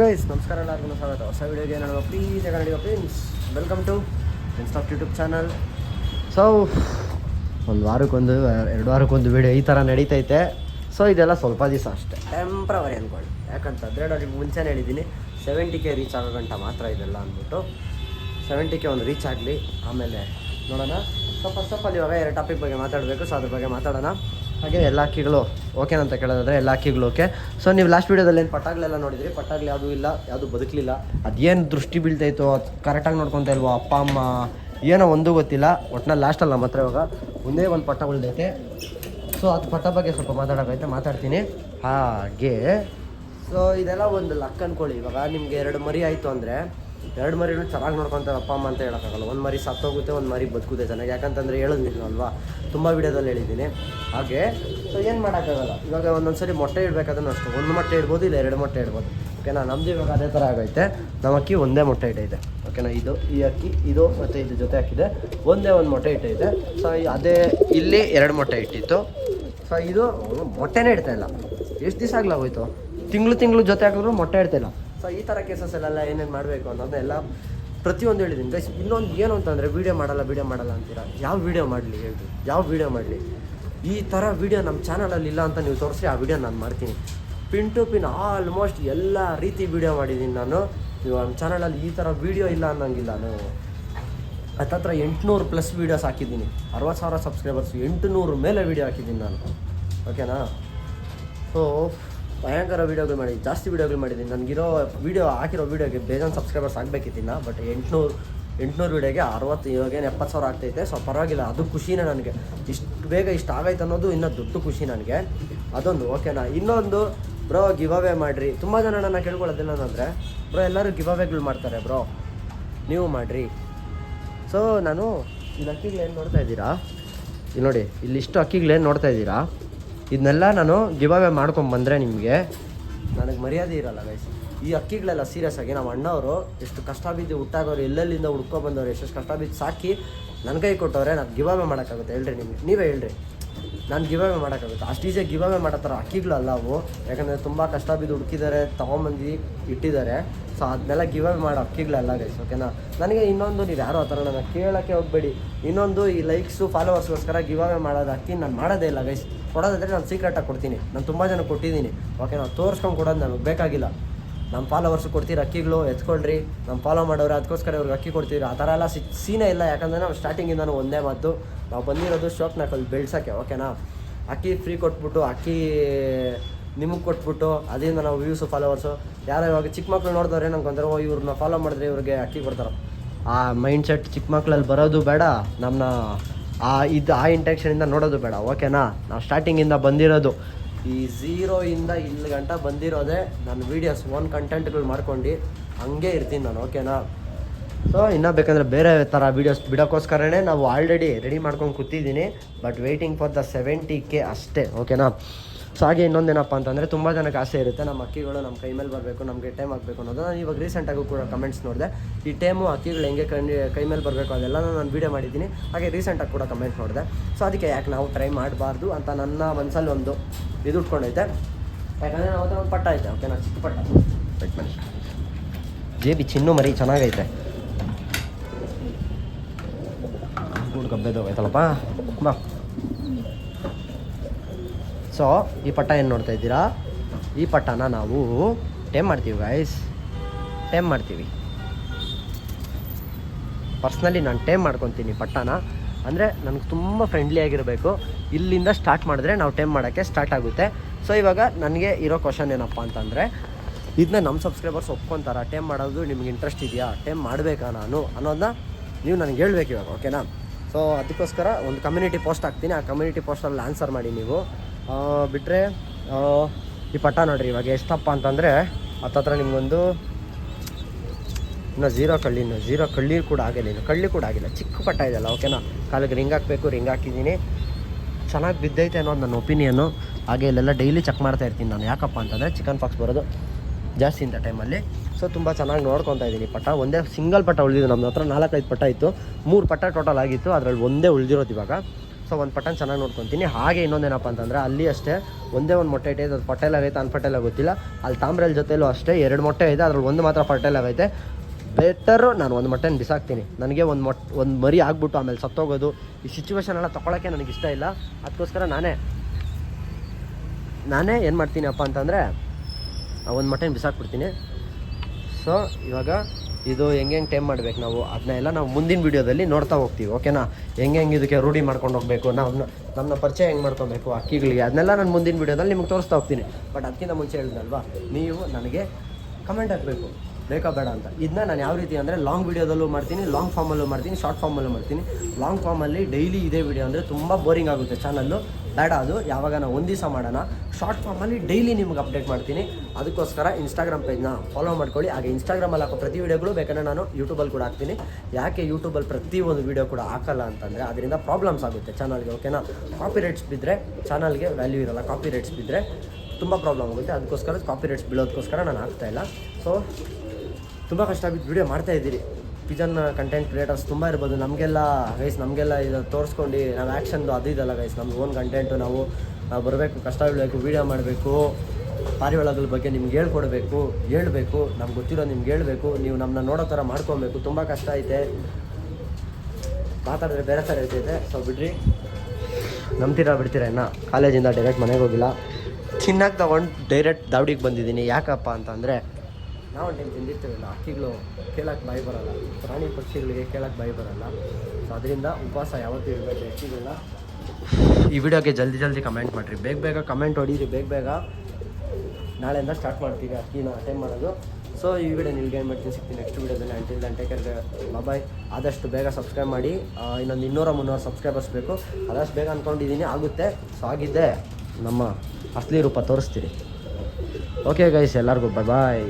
Guys ನಮಸ್ಕಾರ ಎಲ್ಲರಿಗೂ ಸ್ವಾಗತ. ಹೊಸ ವಿಡಿಯೋಗೆ ನಾನು please Kannadiga friends welcome to friends of YouTube channel so ಒಂದು ವಾರಕ್ಕೊಂದು, ಎರಡು ವಾರಕ್ಕೊಂದು ವಿಡಿಯೋ ಈ ಥರ ನಡೀತೈತೆ. ಸೊ ಇದೆಲ್ಲ ಸ್ವಲ್ಪ ದಿವಸ ಅಷ್ಟೇ. ಟೆಂಪ್ರವರಿ ಅಂದ್ಕೊಳ್ಳಿ ಯಾಕಂತಂದರೆ ನಾನು ಮುಂಚೆನೇ ಹೇಳಿದ್ದೀನಿ ಸೆವೆಂಟಿ ಕೆ ರೀಚ್ ಆಗೋ ಗಂಟ ಮಾತ್ರ ಇದೆಲ್ಲ ಅಂದ್ಬಿಟ್ಟು. ಸೆವೆಂಟಿ ಕೆ ಒಂದು ರೀಚ್ ಆಗಲಿ. ಆಮೇಲೆ ನೋಡೋಣ. ಸೊ ಫಸ್ಟ್ ಆಫ್ ಆಲ್ ಇವಾಗ ಎರಡು ಟಾಪಿಕ್ ಬಗ್ಗೆ ಮಾತಾಡಬೇಕು. ಸೊ ಅದ್ರ ಬಗ್ಗೆ ಮಾತಾಡೋಣ. ಹಾಗೆ ಎಲ್ಲ ಅಕ್ಕಿಗಳು ಓಕೆನಂತ ಕೇಳೋದಾದ್ರೆ ಎಲ್ಲ ಅಕ್ಕಿಗಳು ಓಕೆ ಸೊ ನೀವು ಲಾಸ್ಟ್ ವೀಡಿಯೋದಲ್ಲಿ ಏನು ಪಟಾಗ್ಲೆಲ್ಲ ನೋಡಿದ್ರಿ? ಪಟಾಗ್ಲೆ ಯಾವುದೂ ಇಲ್ಲ, ಯಾವುದು ಬದುಕಲಿಲ್ಲ. ಅದೇನು ದೃಷ್ಟಿ ಬೀಳ್ತಾಯಿತ್ತು ಅದು ಕರೆಕ್ಟಾಗಿ ನೋಡ್ಕೊತಾ ಇಲ್ವೋ ಅಪ್ಪ, ಅಮ್ಮ? ಏನೋ ಒಂದು ಗೊತ್ತಿಲ್ಲ. ಒಟ್ಟಿನಲ್ಲಿ ಲಾಸ್ಟಲ್ಲಿ ನಮ್ಮ ಹತ್ರ ಇವಾಗ. ಒಂದೇ ಒಂದು ಪಟ್ಟ ಉಳ್ದೈತೆ ಸೊ ಅದು ಪಟ್ಟ ಬಗ್ಗೆ ಸ್ವಲ್ಪ ಮಾತಾಡೋಕೈತೆ ಮಾತಾಡ್ತೀನಿ. ಹಾಗೆ. ಸೊ ಇದೆಲ್ಲ ಒಂದು ಲಕ್ ಅಂದ್ಕೊಳ್ಳಿ ಇವಾಗ ನಿಮಗೆ ಎರಡು ಮರಿ ಆಯಿತು ಅಂದರೆ ಎರಡು ಮರಿನೂ ಚೆನ್ನಾಗಿ ನೋಡ್ಕೊತಾರೆ ಅಪ್ಪ, ಅಮ್ಮ ಅಂತ ಹೇಳೋಕ್ಕಾಗಲ್ಲ. ಒಂದು ಮರಿ ಸತ್ತೋಗುತ್ತೆ, ಒಂದು ಮರಿ ಬದುಕುತ್ತೆ ಚೆನ್ನಾಗಿ. ಯಾಕಂತಂದರೆ ಹೇಳಿದ್ವಿ ಅಲ್ವಾ? ತುಂಬ ವಿಡಿಯೋದಲ್ಲಿ ಹೇಳಿದ್ದೀನಿ. ಹಾಗೆ ಸೊ ಏನು ಮಾಡೋಕ್ಕಾಗಲ್ಲ? ಇವಾಗ ಒಂದೊಂದು ಸರಿ ಮೊಟ್ಟೆ ಇಡಬೇಕಾದ್ರೂ ಅಷ್ಟು. ಒಂದು ಮೊಟ್ಟೆ ಇಡ್ಬೋದು, ಇಲ್ಲ ಎರಡು ಮೊಟ್ಟೆ ಇಡ್ಬೋದು. ಓಕೆನಾ ನಮ್ಮದು ಇವಾಗ ಅದೇ ಥರ ಆಗೈತೆ. ನಮ್ಮ ಅಕ್ಕಿ ಒಂದೇ ಮೊಟ್ಟೆ ಇಟ್ಟೈತೆ. ಓಕೆನಾ ಇದು, ಈ ಅಕ್ಕಿ, ಇದು ಮತ್ತು ಇದು ಜೊತೆ ಹಾಕಿದೆ. ಒಂದೇ ಒಂದು ಮೊಟ್ಟೆ ಇಟ್ಟೈತೆ. ಸೊ ಅದೇ, ಇಲ್ಲಿ ಎರಡು ಮೊಟ್ಟೆ ಇಟ್ಟಿತ್ತು. ಸೊ ಇದು ಮೊಟ್ಟೆನೇ ಇಡ್ತಾಯಿಲ್ಲ ಎಷ್ಟು ದಿವಸ ಹೋಯ್ತು. ತಿಂಗಳು ತಿಂಗಳು ಜೊತೆ ಹಾಕಿದ್ರು ಮೊಟ್ಟೆ ಇಡ್ತಾಯಿಲ್ಲ ಸೊ ಈ ಥರ ಕೇಸಸ್ಸಲ್ಲೆಲ್ಲ ಏನೇನು ಮಾಡಬೇಕು ಅನ್ನೋದನ್ನೆಲ್ಲ ಪ್ರತಿಯೊಂದು ಹೇಳಿದ್ದೀನಿ. ಗೈಸ್ ಇನ್ನೊಂದು ಏನು ಅಂತಂದರೆ ವೀಡಿಯೋ ಮಾಡಲ್ಲ ವೀಡಿಯೋ ಮಾಡಲ್ಲ ಅಂತೀರಾ? ಯಾವ ವೀಡಿಯೋ ಮಾಡಲಿ ಹೇಳ್ರಿ. ಯಾವ ವೀಡಿಯೋ ಮಾಡಲಿ? ಈ ಥರ ವೀಡಿಯೋ ನಮ್ಮ ಚಾನಲಲ್ಲಿ ಇಲ್ಲ ಅಂತ ನೀವು ತೋರಿಸಿ ಆ ವೀಡಿಯೋ ನಾನು ಮಾಡ್ತೀನಿ. ಪಿನ್ ಟು ಪಿನ್ ಆಲ್ಮೋಸ್ಟ್ ಎಲ್ಲ ರೀತಿ ವೀಡಿಯೋ ಮಾಡಿದ್ದೀನಿ ನಾನು. ನೀವು ನಮ್ಮ ಚಾನಲಲ್ಲಿ ಈ ಥರ ವೀಡಿಯೋ ಇಲ್ಲ ಅನ್ನೋಂಗಿಲ್ಲ ನಾನು ಹತ್ತತ್ರ ಎಂಟುನೂರು ಪ್ಲಸ್ ವೀಡಿಯೋಸ್ ಹಾಕಿದ್ದೀನಿ. ಅರವತ್ತು ಸಾವಿರ ಸಬ್ಸ್ಕ್ರೈಬರ್ಸ್ ಎಂಟುನೂರು ಮೇಲೆ ವೀಡಿಯೋ ಹಾಕಿದ್ದೀನಿ ನಾನು. ಓಕೆನಾ ಸೊ ಭಯಂಕರ ವೀಡಿಯೋಗಳು ಮಾಡಿ, ಜಾಸ್ತಿ ವೀಡಿಯೋಗಳು ಮಾಡಿದ್ದೀನಿ. ನನಗಿರೋ ವೀಡಿಯೋ ಹಾಕಿರೋ ವೀಡಿಯೋಗೆ ಬೇಜಾನ್ ಸಬ್ಸ್ಕ್ರೈಬರ್ಸ್ ಆಗಬೇಕಿತ್ತಿನ ಬಟ್ ಎಂಟುನೂರು ಎಂಟುನೂರು ವೀಡಿಯೋಗೆ ಅರವತ್ತು ಇವಾಗೇನು ಎಪ್ಪತ್ತು ಸಾವಿರ ಆಗ್ತೈತೆ ಸೊ ಪರವಾಗಿಲ್ಲ, ಅದು ಖುಷಿನೇ ನನಗೆ. ಇಷ್ಟು, ಬೇಗ ಇಷ್ಟು ಆಗೈತೆ ಅನ್ನೋದು ಇನ್ನೂ ದೊಡ್ಡ ಖುಷಿ ನನಗೆ. ಅದೊಂದು ಓಕೆನಾ ಇನ್ನೊಂದು ಬ್ರೋ ಗಿವ್ ಅವೇ ಮಾಡಿರಿ. ತುಂಬ ಜನ ನನ್ನ ಕೇಳ್ಕೊಳ್ಳೋದೇನಂದರೆ ಬ್ರೋ ಎಲ್ಲರೂ ಗಿವ್ ಅವೇಗಳು ಮಾಡ್ತಾರೆ ಬ್ರೋ ನೀವು ಮಾಡಿರಿ. ಸೊ ನಾನು ಇಲ್ಲಿ ಅಕ್ಕಿಗಳೇನು ನೋಡ್ತಾ ಇದ್ದೀರಾ? ಇಲ್ಲಿ ನೋಡಿ ಇಲ್ಲಿಷ್ಟು ಅಕ್ಕಿಗಳೇನು ನೋಡ್ತಾ ಇದ್ದೀರಾ? ಇದನ್ನೆಲ್ಲ ನಾನು ಗಿವ್ ಅವೇ ಮಾಡ್ಕೊಂಬಂದರೆ ನಿಮಗೆ. ನನಗೆ ಮರ್ಯಾದೆ ಇರಲ್ಲ ಗೈಸ್ ಈ ಅಕ್ಕಿಗಳೆಲ್ಲ ಸೀರಿಯಸ್ ಆಗಿ ನಮ್ಮ ಅಣ್ಣವರು ಎಷ್ಟು ಕಷ್ಟ ಬಿದ್ದು ಹುಟ್ಟಾಗೋರು, ಎಲ್ಲೆಲ್ಲಿಂದ ಹುಡ್ಕೊಂಡ್ಬಂದವ್ರು ಎಷ್ಟು ಕಷ್ಟ ಬಿದ್ದು ಸಾಕಿ ನನ್ನ ಕೈ ಕೊಟ್ಟವ್ರೆ, ನಾನು ಗಿವ್ ಅವೇ ಮಾಡೋಕ್ಕಾಗುತ್ತೆ. ಹೇಳ್ರಿ ನಿಮಗೆ. ನೀವೇ ಹೇಳ್ರಿ. ನಾನು ಗಿವ್ ಅವೇ ಮಾಡೋಕ್ಕಾಗುತ್ತೆ ಅಷ್ಟು ಈಸಿಯಾಗಿ ಗಿವ್ ಅವೇ ಮಾಡೋ ಥರ ಅಕ್ಕಿಗಳಲ್ಲ ಅವು. ಯಾಕಂದರೆ ತುಂಬ ಕಷ್ಟ ಬಿದ್ದು ಹುಡುಕಿದ್ದಾರೆ ತೊಗೊಂಬಂದು ಇಟ್ಟಿದ್ದಾರೆ. ಸೊ ಅದನ್ನೆಲ್ಲ ಗಿವ್ ಅವೇ ಮಾಡೋ ಅಕ್ಕಿಗಳಲ್ಲ ಗೈಸ್ ಓಕೆನಾ ನನಗೆ ಇನ್ನೊಂದು, ನೀವು ಯಾರು ಆ ಥರ ನನ್ನ ಕೇಳೋಕ್ಕೆ ಹೋಗಬೇಡಿ. ಇನ್ನೊಂದು ಈ ಲೈಕ್ಸು ಫಾಲೋವರ್ಸ್ಗೋಸ್ಕರ ಗಿವ್ ಅವೇ ಮಾಡೋದು ಅಕ್ಕಿ ನಾನು ಮಾಡೋದೇ ಇಲ್ಲ ಗೈಸ್ ಕೊಡೋದಾದರೆ ನಾನು ಸೀಕ್ರೆಟಾಗಿ ಕೊಡ್ತೀನಿ. ನಾನು ತುಂಬ ಜನ ಕೊಟ್ಟಿದ್ದೀನಿ. ಓಕೆ ನಾವು ತೋರಿಸ್ಕೊಂಡು ಕೊಡೋದು ನನಗೆ ಬೇಕಾಗಿಲ್ಲ. ನಮ್ಮ ಫಾಲೋವರ್ಸ್ ಕೊಡ್ತೀರಿ, ಅಕ್ಕಿಗಳು ಎತ್ಕೊಳ್ರಿ ನಮ್ಮ ಫಾಲೋ ಮಾಡೋರು ಅದಕ್ಕೋಸ್ಕರ ಇವ್ರಿಗೆ ಅಕ್ಕಿ ಕೊಡ್ತೀರಿ? ಆ ಥರ ಎಲ್ಲ ಸಿ, ಸೀನೇ ಇಲ್ಲ. ಯಾಕಂದರೆ ನಾವು ಸ್ಟಾರ್ಟಿಂಗಿಂದನೂ ಒಂದೇ ಮಾತು. ನಾವು ಬಂದಿರೋದು ಶೋಕ್ನ ಕಲ್ ಬೆಳ್ಸೋಕ್ಕೆ ಓಕೆನಾ ಅಕ್ಕಿ ಫ್ರೀ ಕೊಟ್ಬಿಟ್ಟು, ಅಕ್ಕಿ ನಿಮಗೆ ಕೊಟ್ಬಿಟ್ಟು, ಅದರಿಂದ ನಾವು ವ್ಯೂಸು ಫಾಲೋವರ್ಸು ಯಾರೋ ಇವಾಗ ಚಿಕ್ಕ ಮಕ್ಳು ನೋಡಿದವ್ರೆ ನಂಗೆ ಅಂದ್ರೆ ಓ ಇವ್ರನ್ನ ಫಾಲೋ ಮಾಡಿದ್ರೆ ಇವ್ರಿಗೆ ಅಕ್ಕಿ ಕೊಡ್ತಾರೆ. ಆ ಮೈಂಡ್ ಸೆಟ್ ಚಿಕ್ಕ ಮಕ್ಳಲ್ಲಿ ಬರೋದು ಬೇಡ. ನಮ್ಮನ್ನ ಆ, ಇದು, ಆ ಇಂಟೆನ್ಷನಿಂದ ನೋಡೋದು ಬೇಡ ಓಕೆನಾ ನಾವು ಸ್ಟಾರ್ಟಿಂಗಿಂದ ಬಂದಿರೋದು. ಈ ಝೀರೋಯಿಂದ ಇಲ್ಲಿ ಗಂಟ ಬಂದಿರೋದೆ ನನ್ನ ವೀಡಿಯೋಸ್ ಓನ್ ಕಂಟೆಂಟ್ಗಳು ಮಾಡ್ಕೊಂಡು ಹಂಗೆ ಇರ್ತೀನಿ ನಾನು ಓಕೆನಾ ಸೊ ಇನ್ನೂ ಬೇಕಂದರೆ ಬೇರೆ ಥರ ವೀಡಿಯೋಸ್ ಬಿಡೋಕ್ಕೋಸ್ಕರನೇ ನಾವು ಆಲ್ರೆಡಿ ರೆಡಿ ಮಾಡ್ಕೊಂಡು ಕೂತಿದ್ದೀನಿ but waiting for the seventy K ಅಷ್ಟೇ ಓಕೆನಾ ಸೊ ಹಾಗೆ ಇನ್ನೊಂದೇನಪ್ಪ ಅಂತಂದರೆ ತುಂಬ ಜನಕ್ಕೆ ಆಸೆ ಇರುತ್ತೆ, ನಮ್ಮ ಅಕ್ಕಿಗಳು ನಮ್ಮ ಕೈ ಮೇಲೆ ಬರಬೇಕು, ನಮಗೆ ಟೈಮ್ ಆಗಬೇಕು ಅನ್ನೋದು. ನಾನು ಇವಾಗ ರೀಸೆಂಟಾಗೂ ಕೂಡ ಕಮೆಂಟ್ಸ್ ನೋಡಿದೆ, ಈ ಟೈಮು ಅಕ್ಕಿಗಳು ಹೆಂಗೆ ಕೈ ಕೈ ಮೇಲೆ ಬರಬೇಕು ಅದೆಲ್ಲ ನಾನು ವೀಡಿಯೋ ಮಾಡಿದ್ದೀನಿ, ಹಾಗೆ ರೀಸೆಂಟಾಗಿ ಕೂಡ ಕಮೆಂಟ್ ನೋಡಿದೆ. ಸೊ ಅದಕ್ಕೆ ಯಾಕೆ ನಾವು ಟ್ರೈ ಮಾಡಬಾರ್ದು ಅಂತ ನನ್ನ ಮನಸ್ಸಲ್ಲಿ ಒಂದು ಇದು ಉಟ್ಕೊಂಡೈತೆ. ಯಾಕಂದರೆ ನಾವು ಒಂದು ಪಟ್ಟ ಐತೆ. ಓಕೆನಾ ಚಿಕ್ಕ ಪಟ್ಟ. ವೆಯ್ಟ್ ಮಾಡಿ. ಜೇಬಿ ಚಿನ್ನು ಮರಿ ಚೆನ್ನಾಗೈತೆ. ಗೂಡು ಕಬ್ಬೆದು ಆಯ್ತಲ್ಲಪ್ಪ? ಬಾ. ಸೊ ಈ ಪಟ್ಟ ಏನು ನೋಡ್ತಾ ಇದ್ದೀರಾ? ಈ ಪಟ್ಟನ ನಾವು ಟೇಮ್ ಮಾಡ್ತೀವಿ ಗಾಯ್ಸ್ ಟೇಮ್ ಮಾಡ್ತೀವಿ. ಪರ್ಸ್ನಲಿ ನಾನು ಟೇಮ್ ಮಾಡ್ಕೊತೀನಿ ಪಟ್ಟನ. ಅಂದರೆ ನನಗೆ ತುಂಬ ಫ್ರೆಂಡ್ಲಿ ಆಗಿರಬೇಕು. ಇಲ್ಲಿಂದ ಸ್ಟಾರ್ಟ್ ಮಾಡಿದ್ರೆ ನಾವು ಟೈಮ್ ಮಾಡೋಕ್ಕೆ ಸ್ಟಾರ್ಟ್ ಆಗುತ್ತೆ. ಸೊ ಇವಾಗ ನನಗೆ ಇರೋ ಕ್ವಶನ್ ಏನಪ್ಪ ಅಂತಂದರೆ ಇದನ್ನ ನಮ್ಮ ಸಬ್ಸ್ಕ್ರೈಬರ್ಸ್ ಒಪ್ಕೊತಾರ ಟೈಮ್ ಮಾಡೋದು ನಿಮ್ಗೆ ಇಂಟ್ರೆಸ್ಟ್ ಇದೆಯಾ? ಟೈಮ್ ಮಾಡಬೇಕಾ ನಾನು? ಅನ್ನೋದನ್ನ ನೀವು ನನಗೆ ಹೇಳ್ಬೇಕು ಇವಾಗ ಓಕೆನಾ ಸೊ ಅದಕ್ಕೋಸ್ಕರ ಒಂದು ಕಮ್ಯುನಿಟಿ ಪೋಸ್ಟ್ ಹಾಕ್ತೀನಿ. ಆ ಕಮ್ಯುನಿಟಿ ಪೋಸ್ಟಲ್ಲಿ ಆನ್ಸರ್ ಮಾಡಿ ನೀವು. ಬಿಟ್ಟರೆ ಈ ಪಟ್ಟ ನೋಡ್ರಿ ಇವಾಗ ಎಷ್ಟಪ್ಪ ಅಂತಂದರೆ ಹತ್ತತ್ರ ನಿಮ್ಗೊಂದು ಇನ್ನು ಕಳ್ಳಿ, ಇನ್ನು ಝೀರೋ ಕಳ್ಳಿ ಕೂಡ ಆಗಿಲ್ಲ, ಇನ್ನು ಕಳ್ಳಿ ಕೂಡ ಆಗಿಲ್ಲ. ಚಿಕ್ಕ ಪಟ್ಟ ಇದೆಯಲ್ಲ, ಓಕೆನಾ? ಕಾಲಿಗೆ ರಿಂಗ್ ಹಾಕಬೇಕು, ರಿಂಗ್ ಹಾಕಿದ್ದೀನಿ. ಚೆನ್ನಾಗಿ ಬಿದ್ದೈತೆ ಅನ್ನೋದು ನನ್ನ ಒಪಿನಿಯನ್ನು ಹಾಗೆ ಇಲ್ಲೆಲ್ಲ ಡೈಲಿ ಚೆಕ್ ಮಾಡ್ತಾ ಇರ್ತೀನಿ ನಾನು. ಯಾಕಪ್ಪ ಅಂತಂದರೆ ಚಿಕನ್ ಪಾಕ್ಸ್ ಬರೋದು ಜಾಸ್ತಿ ಇಂಥ ಟೈಮಲ್ಲಿ ಸೊ ತುಂಬ ಚೆನ್ನಾಗಿ ನೋಡ್ಕೊತಾ ಇದ್ದೀನಿ ಪಟ್ಟ. ಒಂದೇ ಸಿಂಗಲ್ ಪಟ್ಟ ಉಳಿದಿದ್ದು ನಮ್ಮ ಹತ್ರ, ನಾಲ್ಕೈದು ಪಟ್ಟ ಇತ್ತು. ಮೂರು ಪಟ್ಟ ಟೋಟಲ್ ಆಗಿತ್ತು. ಅದರಲ್ಲಿ ಒಂದೇ ಉಳಿದಿರೋದು ಇವಾಗ. ಸೊ ಒಂದು ಪಟ್ಟನ ಚೆನ್ನಾಗಿ ನೋಡ್ಕೊತೀನಿ. ಹಾಗೆ ಇನ್ನೊಂದೇನಪ್ಪ ಅಂತಂದರೆ ಅಲ್ಲಿ ಅಷ್ಟೇ ಒಂದೇ ಒಂದು ಮೊಟ್ಟೆ ಇಟ್ಟೈತೆ ಅದು ಪಟೇಲ್ ಆಗೈತೆ, ಅನ್ಪಟೇಲ್ ಗೊತ್ತಿಲ್ಲ ಅಲ್ಲಿ ತಾಮ್ರಲ್ಲಿ ಜೊತೆಲೂ ಅಷ್ಟೇ ಎರಡು ಮೊಟ್ಟೆ ಇದೆ ಅದ್ರಲ್ಲಿ ಒಂದು ಮಾತ್ರ ಪಟೇಲ್ ಆಗೈತೆ. ಬೆಟರು ನಾನು ಒಂದು ಮೊಟ್ಟೆನ ಬಿಸಾಕ್ತೀನಿ. ನನಗೆ ಒಂದು ಮೊಟ್, ಒಂದು ಮರಿ ಆಗ್ಬಿಟ್ಟು ಆಮೇಲೆ ಸತ್ತೋಗೋದು. ಈ ಸಿಚುವೇಶನ್ ಎಲ್ಲ ತೊಗೊಳಕ್ಕೆ ನನಗೆ ಇಷ್ಟ ಇಲ್ಲ. ಅದಕ್ಕೋಸ್ಕರ ನಾನೇ ನಾನೇ ಏನು ಮಾಡ್ತೀನಪ್ಪ ಅಂತಂದರೆ ಆ ಒಂದು ಮೊಟ್ಟೆನ ಬಿಸಾಕ್ಬಿಡ್ತೀನಿ. ಸೊ ಇವಾಗ ಇದು ಹೆಂಗೆ ಹೆಂಗೆ ಟೈಮ್ ಮಾಡ್ಬೇಕು ನಾವು? ಅದನ್ನೆಲ್ಲ ನಾವು ಮುಂದಿನ ವೀಡಿಯೋದಲ್ಲಿ ನೋಡ್ತಾ ಹೋಗ್ತೀವಿ ಓಕೆನಾ ಹೆಂಗೆ ಹೆಂಗೆ ಇದಕ್ಕೆ ರೂಢಿ ಮಾಡ್ಕೊಂಡು ಹೋಗಬೇಕು? ನಾವು ನಮ್ಮನ್ನ ಪರಿಚಯ ಹೆಂಗೆ ಮಾಡ್ಕೊಬೇಕು ಅಕ್ಕಿಗಳಿಗೆ? ಅದನ್ನೆಲ್ಲ ನಾನು ಮುಂದಿನ ವೀಡಿಯೋದಲ್ಲಿ ನಿಮ್ಗೆ ತೋರಿಸ್ತಾ ಹೋಗ್ತೀನಿ. ಬಟ್ ಅದಕ್ಕಿಂತ ಮುಂಚೆ ಹೇಳಿದ್ನಲ್ವಾ? ನೀವು ನನಗೆ ಕಮೆಂಟ್ ಹಾಕಬೇಕು. ಬೇಕಾ ಬೇಡ ಅಂತ. ಇದನ್ನ ನಾನು ಯಾವ ರೀತಿ ಅಂದರೆ ಲಾಂಗ್ ವೀಡಿಯೋದಲ್ಲೂ ಮಾಡ್ತೀನಿ ಲಾಂಗ್ ಫಾರ್ಮಲ್ಲೂ ಮಾಡ್ತೀನಿ ಶಾರ್ಟ್ ಫಾರ್ಮಲ್ಲೂ ಮಾಡ್ತೀನಿ. ಲಾಂಗ್ ಫಾರ್ಮಲ್ಲಿ ಡೈಲಿ ಇದೇ ವೀಡಿಯೋ ಅಂದರೆ ತುಂಬ ಬೋರಿಂಗ್ ಆಗುತ್ತೆ ಚಾನಲ್ಲು ಬೇಡ ಅದು, ಯಾವಾಗ ನಾವು ಒಂದು ದಿವಸ ಮಾಡೋಣ. ಶಾರ್ಟ್ ಫಾರ್ಮಲ್ಲಿ ಡೈಲಿ ನಿಮ್ಗೆ ಅಪ್ಡೇಟ್ ಮಾಡ್ತೀನಿ. ಅದಕ್ಕೋಸ್ಕರ ಇನ್ಸ್ಟಾಗ್ರಾಮ್ ಪೇಜ್ನ ಫಾಲೋ ಮಾಡ್ಕೊಳ್ಳಿ. ಹಾಗೆ ಇನ್ಸ್ಟಾಗ್ರಾಮಲ್ಲಿ ಹಾಕೋ ಪ್ರತಿ ವೀಡಿಯೋಗಳು ಬೇಕಾದ್ರೆ ನಾನು ಯೂಟ್ಯೂಬಲ್ಲಿ ಕೂಡ ಹಾಕ್ತೀನಿ. ಯಾಕೆ ಯೂಟ್ಯೂಬಲ್ಲಿ ಒಂದು ವೀಡಿಯೋ ಕೂಡ ಹಾಕಲ್ಲ ಅಂತಂದರೆ ಅದರಿಂದ ಪ್ರಾಬ್ಲಮ್ಸ್ ಆಗುತ್ತೆ ಚಾನಲ್ಗೆ ಓಕೆನಾ ಕಾಪಿ ರೇಟ್ಸ್ ಬಿದ್ದರೆ ಚಾನಲ್ಗೆ ವ್ಯಾಲ್ಯೂ ಇರಲ್ಲ. ಕಾಪಿ ರೇಟ್ಸ್ ಬಿದ್ದರೆ ತುಂಬ ಪ್ರಾಬ್ಲಮ್ ಆಗುತ್ತೆ. ಅದಕ್ಕೋಸ್ಕರ ಕಾಪಿ ರೇಟ್ಸ್ ಬೀಳೋದಕ್ಕೋಸ್ಕರ ನಾನು ಹಾಕ್ತಾ ಇಲ್ಲ. ಸೊ ತುಂಬ ಕಷ್ಟ ಆಗಿತ್ತು ವೀಡಿಯೋ ಮಾಡ್ತಾ ಇದ್ದೀರಿ. ಪಿಜನ್ ಕಂಟೆಂಟ್ ಕ್ರಿಯೇಟರ್ಸ್ ತುಂಬ ಇರ್ಬೋದು. ನಮಗೆಲ್ಲ ಗೈಸ್ ನಮಗೆಲ್ಲ ಇದು ತೋರಿಸ್ಕೊಂಡು ನಾವು ಆ್ಯಕ್ಷನ್ದು ಅದು ಇದಲ್ಲ ಗೈಸ್ ನಮ್ಮ ಓನ್ ಕಂಟೆಂಟು ನಾವು ಬರಬೇಕು ಕಷ್ಟ ಬೀಳಬೇಕು ವೀಡಿಯೋ ಮಾಡಬೇಕು, ಪಾರಿವಾಳಗಳ ಬಗ್ಗೆ ನಿಮ್ಗೆ ಹೇಳ್ಕೊಡ್ಬೇಕು, ಹೇಳಬೇಕು, ನಮ್ಗೆ ಗೊತ್ತಿರೋ ನಿಮ್ಗೆ ಹೇಳಬೇಕು, ನೀವು ನಮ್ಮನ್ನ ನೋಡೋ ಥರ ಮಾಡ್ಕೊಬೇಕು. ತುಂಬ ಕಷ್ಟ ಐತೆ. ಮಾತಾಡಿದ್ರೆ ಬೇರೆ ಥರ ಇರ್ತೈತೆ. ಸೊ ಬಿಡ್ರಿ. ನಂಬ್ತೀರಾ, ಬಿಡ್ತೀರಾ ಇನ್ನ? ಕಾಲೇಜಿಂದ ಡೈರೆಕ್ಟ್ ಮನೆಗೆ ಹೋಗಿಲ್ಲ. ತಿನ್ನಕ್ಕೆ ತಗೊಂಡು ಡೈರೆಕ್ಟ್ ದಾವಡಿಗೆ ಬಂದಿದ್ದೀನಿ. ಯಾಕಪ್ಪ ಅಂತಂದರೆ ನಾವು ಒಂದು ಟೈಮ್ ತಿಂದಿರ್ತೀವಲ್ಲ, ಅಕ್ಕಿಗಳು ಕೇಳಕ್ಕೆ ಬಾಯಿ ಬರಲ್ಲ, ಪ್ರಾಣಿ ಪಕ್ಷಿಗಳಿಗೆ ಕೇಳಕ್ಕೆ ಬಾಯಿ ಬರಲ್ಲ. ಸೊ ಅದರಿಂದ ಉಪವಾಸ ಯಾವತ್ತೂ ಇರಬೇಕು ಹಕ್ಕಿಗಳನ್ನ ಈ ವಿಡಿಯೋಗೆ ಜಲ್ದಿ ಜಲ್ದಿ ಕಮೆಂಟ್ ಮಾಡಿರಿ. ಬೇಗ ಬೇಗ ಕಮೆಂಟ್ ಹೊಡೀರಿ. ಬೇಗ ಬೇಗ ನಾಳೆಯಿಂದ ಸ್ಟಾರ್ಟ್ ಮಾಡ್ತೀವಿ ಅಕ್ಕಿನ ಅಟೆಂಡ್ ಮಾಡೋದು. ಸೊ ಈ ವಿಡಿಯೋ ನಿಲ್ಗೆ ಏನು ಮಾಡ್ತೀನಿ ಸಿಗ್ತೀನಿ ನೆಕ್ಸ್ಟ್ ವಿಡಿಯೋದಲ್ಲಿ ಅಂಟಿಲ್ ದಂಟೆ ಟೇಕ್ ಬಾಯ್ ಆದಷ್ಟು ಬೇಗ ಸಬ್ಸ್ಕ್ರೈಬ್ ಮಾಡಿ. ಇನ್ನೊಂದು ಇನ್ನೂರ ಮುನ್ನೂರು ಸಬ್ಸ್ಕ್ರೈಬರ್ಸ್ ಬೇಕು. ಆದಷ್ಟು ಬೇಗ ಅಂದ್ಕೊಂಡಿದ್ದೀನಿ ಆಗುತ್ತೆ. ಸೊ ಆಗಿದ್ದೆ ನಮ್ಮ ಅಸಲಿ ರೂಪ ತೋರಿಸ್ತೀರಿ. ಓಕೆ ಗೈಸ್ ಎಲ್ಲರಿಗೂ ಬಾಯ್ ಬಾಯ್